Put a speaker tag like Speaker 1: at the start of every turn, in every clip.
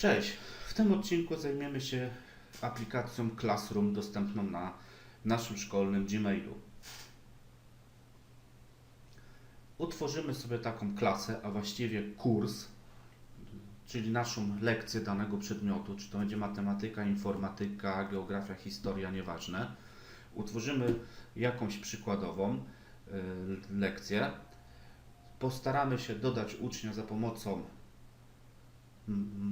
Speaker 1: Cześć! W tym odcinku zajmiemy się aplikacją Classroom dostępną na naszym szkolnym Gmailu. Utworzymy sobie taką klasę, a właściwie kurs, czyli naszą lekcję danego przedmiotu, czy to będzie matematyka, informatyka, geografia, historia, nieważne. Utworzymy jakąś przykładową y, lekcję. Postaramy się dodać ucznia za pomocą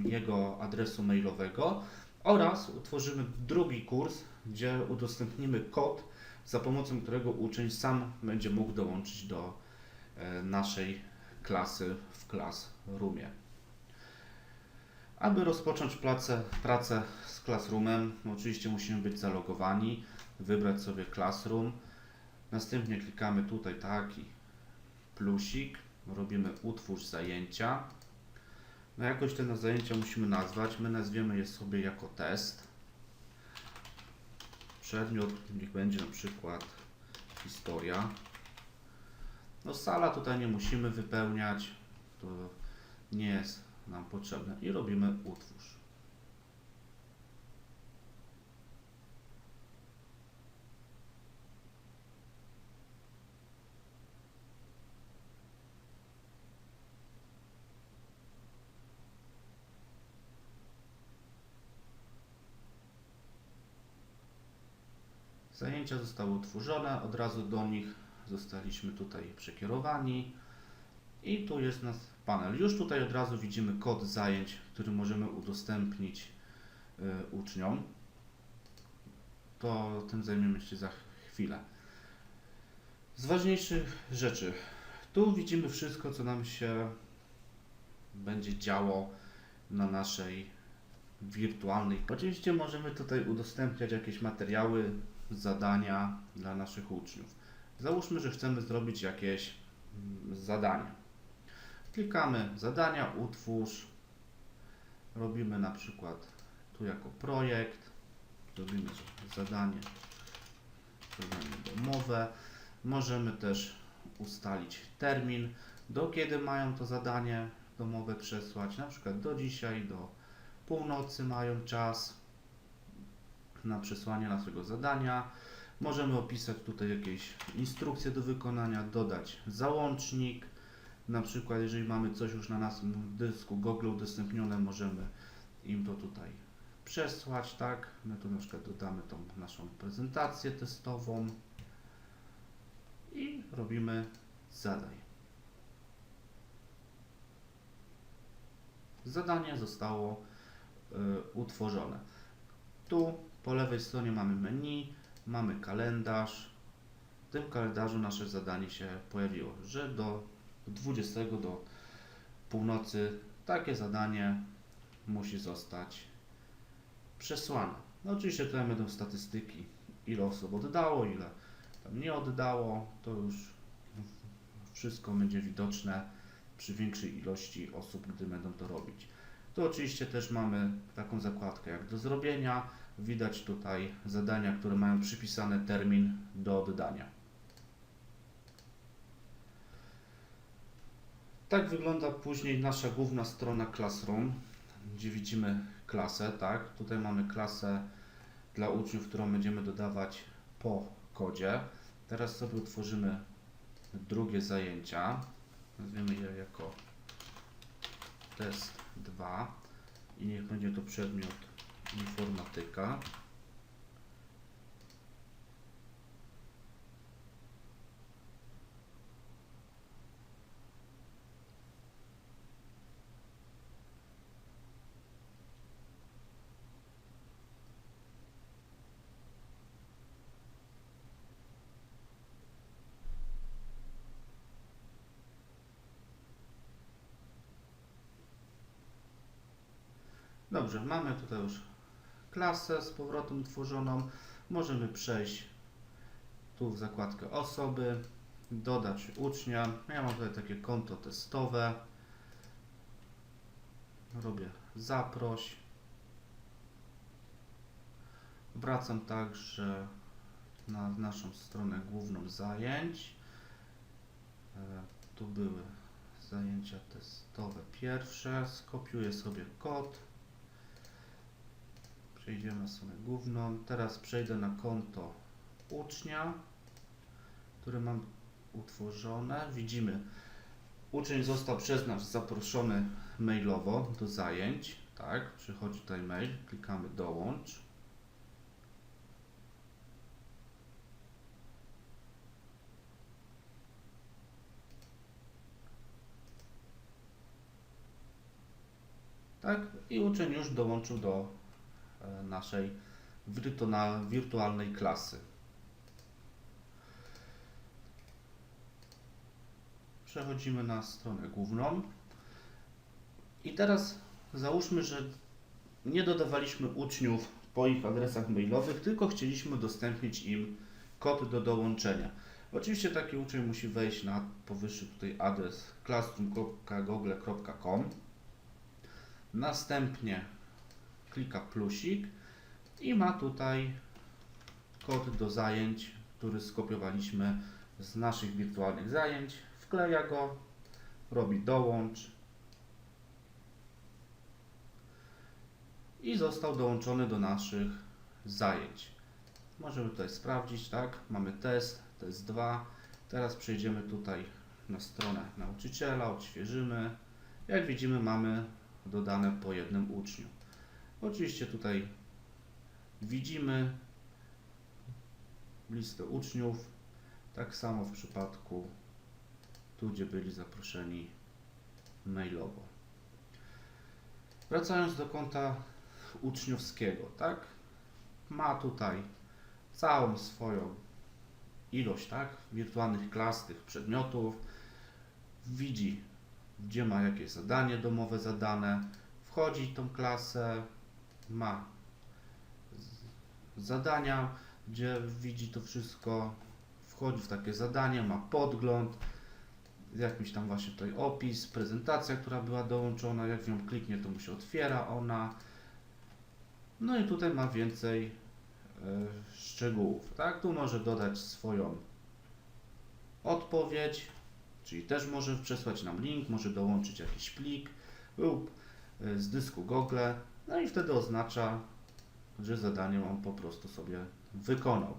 Speaker 1: jego adresu mailowego oraz utworzymy drugi kurs, gdzie udostępnimy kod, za pomocą którego uczeń sam będzie mógł dołączyć do e, naszej klasy w Classroomie. Aby rozpocząć pracę, pracę z Classroomem, oczywiście musimy być zalogowani, wybrać sobie Classroom, następnie klikamy tutaj taki plusik, robimy utwórz zajęcia. No jakoś te zajęcia musimy nazwać. My nazwiemy je sobie jako test. Przedmiot niech będzie na przykład historia. No sala tutaj nie musimy wypełniać. To nie jest nam potrzebne. I robimy utwórz. Zajęcia zostały utworzone, od razu do nich zostaliśmy tutaj przekierowani i tu jest nasz panel. Już tutaj od razu widzimy kod zajęć, który możemy udostępnić y, uczniom. To tym zajmiemy się za chwilę. Z ważniejszych rzeczy. Tu widzimy wszystko, co nam się będzie działo na naszej wirtualnej. Oczywiście możemy tutaj udostępniać jakieś materiały, zadania dla naszych uczniów. Załóżmy, że chcemy zrobić jakieś mm, zadania. Klikamy zadania, utwórz. Robimy na przykład tu jako projekt. Robimy zadanie, zadanie domowe. Możemy też ustalić termin, do kiedy mają to zadanie domowe przesłać. Na przykład do dzisiaj, do północy mają czas na przesłanie naszego zadania. Możemy opisać tutaj jakieś instrukcje do wykonania, dodać załącznik. Na przykład, jeżeli mamy coś już na naszym dysku Google udostępnione, możemy im to tutaj przesłać, tak? My tu na przykład dodamy tą naszą prezentację testową i robimy zadaj. Zadanie zostało y, utworzone. Tu po lewej stronie mamy menu, mamy kalendarz. W tym kalendarzu nasze zadanie się pojawiło, że do 20 do północy takie zadanie musi zostać przesłane. No oczywiście tutaj będą statystyki, ile osób oddało, ile tam nie oddało, to już wszystko będzie widoczne przy większej ilości osób, gdy będą to robić. Tu oczywiście też mamy taką zakładkę jak do zrobienia. Widać tutaj zadania, które mają przypisany termin do oddania. Tak wygląda później nasza główna strona Classroom, gdzie widzimy klasę, tak? Tutaj mamy klasę dla uczniów, którą będziemy dodawać po kodzie. Teraz sobie utworzymy drugie zajęcia. Nazwiemy je jako test 2 i niech będzie to przedmiot informatyka. Dobrze, mamy tutaj już klasę z powrotem utworzoną. Możemy przejść tu w zakładkę osoby, dodać ucznia. Ja mam tutaj takie konto testowe. Robię zaproś. Wracam także na naszą stronę główną zajęć. E, Tu były zajęcia testowe pierwsze. Skopiuję sobie kod. Przejdziemy na stronę główną. Teraz przejdę na konto ucznia, które mam utworzone. Widzimy, uczeń został przez nas zaproszony mailowo do zajęć. Tak, przychodzi tutaj mail, klikamy dołącz. Tak, i uczeń już dołączył do naszej wirtualna- wirtualnej klasy. Przechodzimy na stronę główną. I teraz załóżmy, że nie dodawaliśmy uczniów po ich adresach mailowych, tylko chcieliśmy udostępnić im kod do dołączenia. Oczywiście taki uczeń musi wejść na powyższy tutaj adres classroom.google.com Następnie klika plusik i ma tutaj kod do zajęć, który skopiowaliśmy z naszych wirtualnych zajęć. Wkleja go, robi dołącz i został dołączony do naszych zajęć. Możemy tutaj sprawdzić, tak? Mamy test, test 2. Teraz przejdziemy tutaj na stronę nauczyciela, odświeżymy. Jak widzimy, mamy dodane po jednym uczniu. Oczywiście tutaj widzimy listę uczniów, tak samo w przypadku tu, gdzie byli zaproszeni mailowo. Wracając do konta uczniowskiego, tak? Ma tutaj całą swoją ilość, tak? Wirtualnych klas, tych przedmiotów. Widzi gdzie ma jakieś zadanie domowe zadane, wchodzi w tą klasę, ma zadania, gdzie widzi to wszystko, wchodzi w takie zadanie, ma podgląd, jakiś tam właśnie tutaj opis, prezentacja, która była dołączona, jak w nią kliknie, to mu się otwiera ona. No i tutaj ma więcej e, szczegółów, tak? Tu może dodać swoją odpowiedź, Czyli też może przesłać nam link, może dołączyć jakiś plik lub y, z dysku Google, no i wtedy oznacza, że zadanie on po prostu sobie wykonał.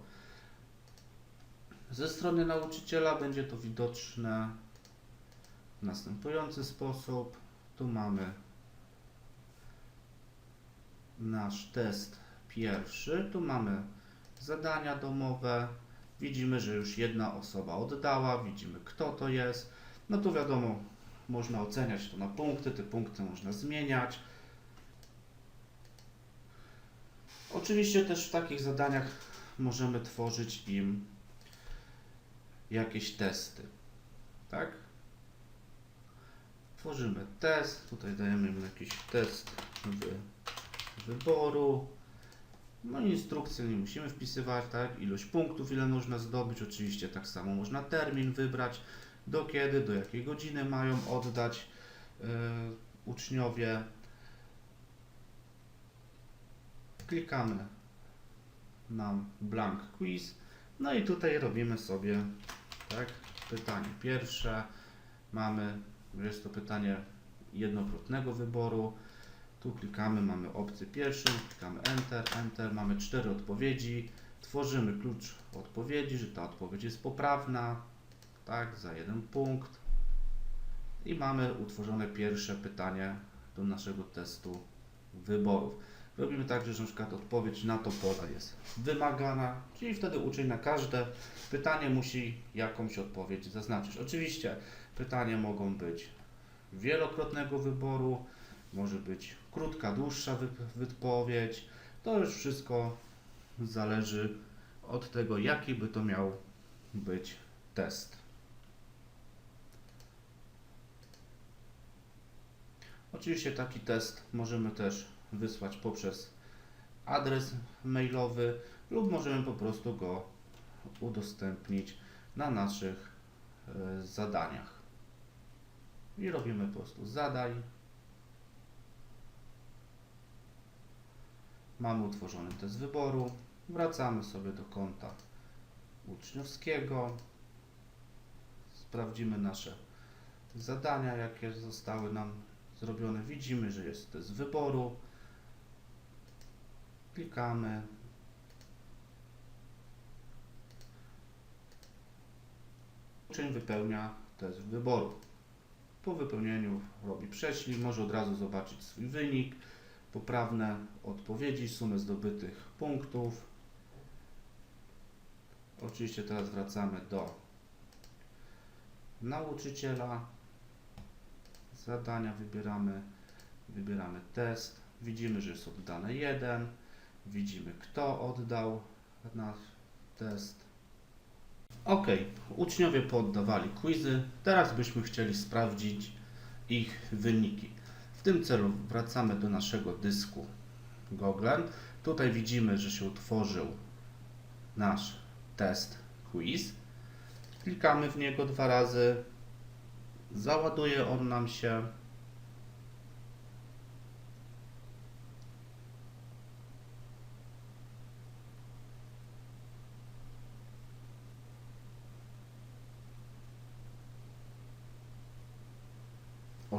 Speaker 1: Ze strony nauczyciela będzie to widoczne w następujący sposób. Tu mamy nasz test pierwszy, tu mamy zadania domowe, Widzimy, że już jedna osoba oddała, widzimy kto to jest. No tu wiadomo, można oceniać to na punkty, te punkty można zmieniać. Oczywiście też w takich zadaniach możemy tworzyć im jakieś testy. Tak? Tworzymy test, tutaj dajemy im jakiś test wy, wyboru. No instrukcję nie musimy wpisywać, tak? Ilość punktów, ile można zdobyć. Oczywiście tak samo można termin wybrać, do kiedy, do jakiej godziny mają oddać yy, uczniowie. Klikamy na blank quiz. No i tutaj robimy sobie, tak? Pytanie pierwsze. Mamy, jest to pytanie jednokrotnego wyboru. Tu klikamy, mamy opcję pierwszą, klikamy Enter, Enter, mamy cztery odpowiedzi. Tworzymy klucz odpowiedzi, że ta odpowiedź jest poprawna, tak, za jeden punkt. I mamy utworzone pierwsze pytanie do naszego testu wyborów. Robimy tak, że na przykład odpowiedź na to pole jest wymagana, czyli wtedy uczeń na każde pytanie musi jakąś odpowiedź zaznaczyć. Oczywiście pytania mogą być wielokrotnego wyboru, może być krótka, dłuższa wyp- wypowiedź. To już wszystko zależy od tego, jaki by to miał być test. Oczywiście taki test możemy też wysłać poprzez adres mailowy lub możemy po prostu go udostępnić na naszych e, zadaniach. I robimy po prostu zadaj Mamy utworzony test wyboru. Wracamy sobie do konta uczniowskiego. Sprawdzimy nasze zadania, jakie zostały nam zrobione. Widzimy, że jest test wyboru. Klikamy. Uczeń wypełnia test wyboru. Po wypełnieniu robi prześlij, może od razu zobaczyć swój wynik, poprawne odpowiedzi, sumę zdobytych punktów. Oczywiście teraz wracamy do nauczyciela. Zadania wybieramy, wybieramy test. Widzimy, że jest oddane 1. Widzimy, kto oddał nasz test. Ok, uczniowie poddawali quizy. Teraz byśmy chcieli sprawdzić ich wyniki. W tym celu wracamy do naszego dysku Google. Tutaj widzimy, że się utworzył nasz test quiz. Klikamy w niego dwa razy. Załaduje on nam się.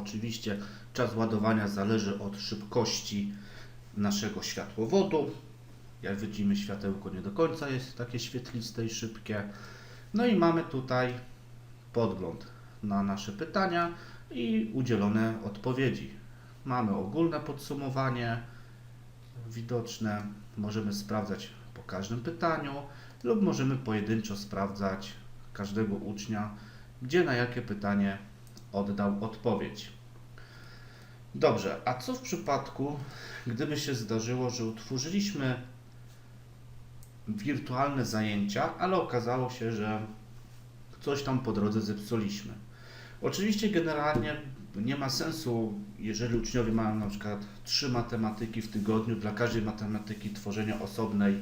Speaker 1: Oczywiście czas ładowania zależy od szybkości naszego światłowodu. Jak widzimy, światełko nie do końca jest takie świetliste i szybkie. No i mamy tutaj podgląd na nasze pytania i udzielone odpowiedzi. Mamy ogólne podsumowanie widoczne. Możemy sprawdzać po każdym pytaniu lub możemy pojedynczo sprawdzać każdego ucznia, gdzie na jakie pytanie oddał odpowiedź. Dobrze, a co w przypadku, gdyby się zdarzyło, że utworzyliśmy wirtualne zajęcia, ale okazało się, że coś tam po drodze zepsuliśmy? Oczywiście generalnie nie ma sensu, jeżeli uczniowie mają na przykład trzy matematyki w tygodniu, dla każdej matematyki tworzenia osobnej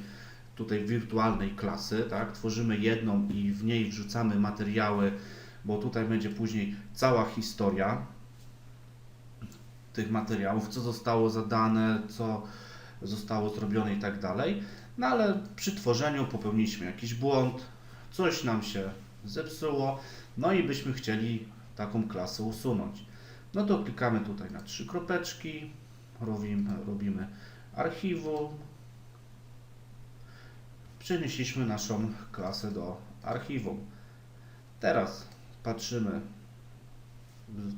Speaker 1: tutaj wirtualnej klasy, tak? Tworzymy jedną i w niej wrzucamy materiały, bo tutaj będzie później cała historia tych materiałów, co zostało zadane, co zostało zrobione i tak dalej. No ale przy tworzeniu popełniliśmy jakiś błąd, coś nam się zepsuło, no i byśmy chcieli taką klasę usunąć. No to klikamy tutaj na trzy kropeczki, robimy, robimy archiwum, przenieśliśmy naszą klasę do archiwum. Teraz patrzymy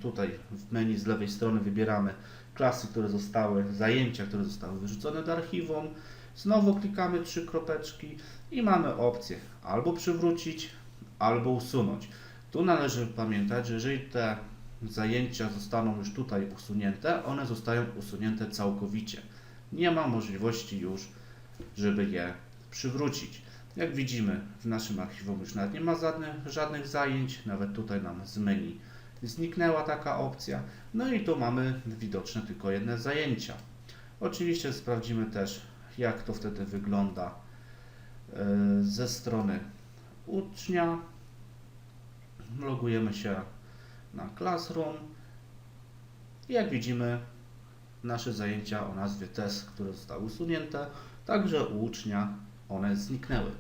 Speaker 1: tutaj w menu z lewej strony wybieramy klasy, które zostały, zajęcia, które zostały wyrzucone do archiwum. Znowu klikamy trzy kropeczki i mamy opcję albo przywrócić, albo usunąć. Tu należy pamiętać, że jeżeli te zajęcia zostaną już tutaj usunięte, one zostają usunięte całkowicie. Nie ma możliwości już, żeby je przywrócić. Jak widzimy, w naszym archiwum już nawet nie ma żadnych, zajęć, nawet tutaj nam z menu zniknęła taka opcja. No i tu mamy widoczne tylko jedne zajęcia. Oczywiście sprawdzimy też, jak to wtedy wygląda e, ze strony ucznia. Logujemy się na Classroom. Jak widzimy, nasze zajęcia o nazwie test, które zostały usunięte, także u ucznia one zniknęły.